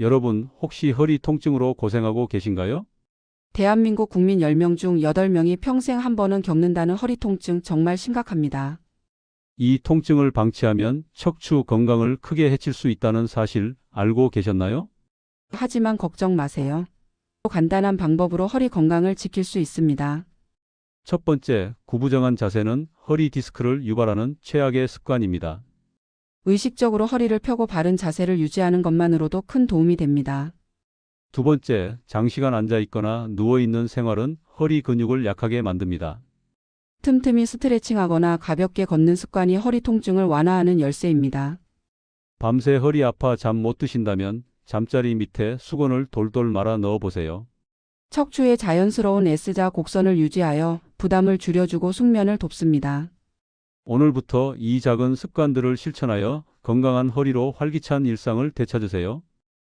여러분, 혹시 허리 통증으로 고생하고 계신가요? 대한민국 국민 10명 중 8명이 평생 한 번은 겪는다는 허리 통증 정말 심각합니다. 이 통증을 방치하면 척추 건강을 크게 해칠 수 있다는 사실 알고 계셨나요? 하지만 걱정 마세요. 간단한 방법으로 허리 건강을 지킬 수 있습니다. 첫 번째, 구부정한 자세는 허리 디스크를 유발하는 최악의 습관입니다. 의식적으로 허리를 펴고 바른 자세를 유지하는 것만으로도 큰 도움이 됩니다. 두 번째, 장시간 앉아 있거나 누워 있는 생활은 허리 근육을 약하게 만듭니다. 틈틈이 스트레칭하거나 가볍게 걷는 습관이 허리 통증을 완화하는 열쇠입니다. 밤새 허리 아파 잠 못 드신다면 잠자리 밑에 수건을 돌돌 말아 넣어 보세요. 척추의 자연스러운 S자 곡선을 유지하여 부담을 줄여주고 숙면을 돕습니다. 오늘부터 이 작은 습관들을 실천하여 건강한 허리로 활기찬 일상을 되찾으세요.